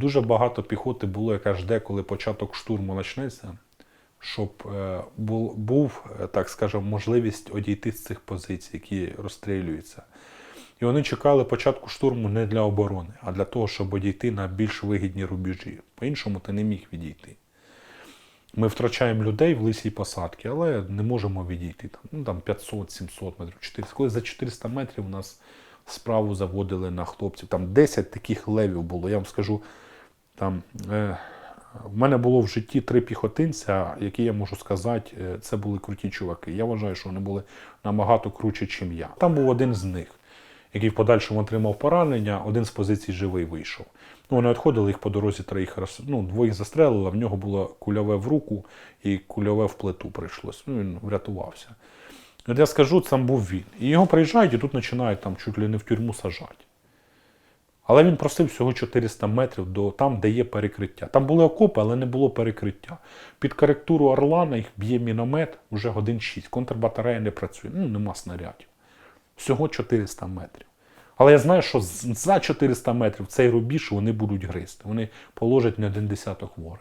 Дуже багато піхоти було, яка жде, коли початок штурму почнеться, щоб е, був, е, так скажемо, можливість одійти з цих позицій, які розстрілюються. І вони чекали початку штурму не для оборони, а для того, щоб одійти на більш вигідні рубежі. По-іншому ти не міг відійти. Ми втрачаємо людей в лисій посадці, але не можемо відійти. Ну, там 500-700 метрів, 400. Коли за 400 метрів у нас справу заводили на хлопців. Там 10 таких левів було. Я вам скажу, там, е, в мене було в житті три піхотинця, які я можу сказати, е, це були круті чуваки. Я вважаю, що вони були набагато круче, ніж я. Там був один з них, який в подальшому отримав поранення, один з позицій живий вийшов. Ну, вони відходили їх по дорозі троїх ну, двоїх застрелили, в нього було кульове в руку і кульове в плиту прийшлось. Ну, він врятувався. От я скажу, там був він. І його приїжджають і тут починають там чуть ли не в тюрму сажати. Але він просив всього 400 метрів до там, де є перекриття. Там були окопи, але не було перекриття. Під коректуру Орлана їх б'є міномет вже годин 6. Контрбатарея не працює. Ну, нема снарядів. Всього 400 метрів. Але я знаю, що за 400 метрів цей рубіж вони будуть гризти. Вони положать не один десяток ворогів.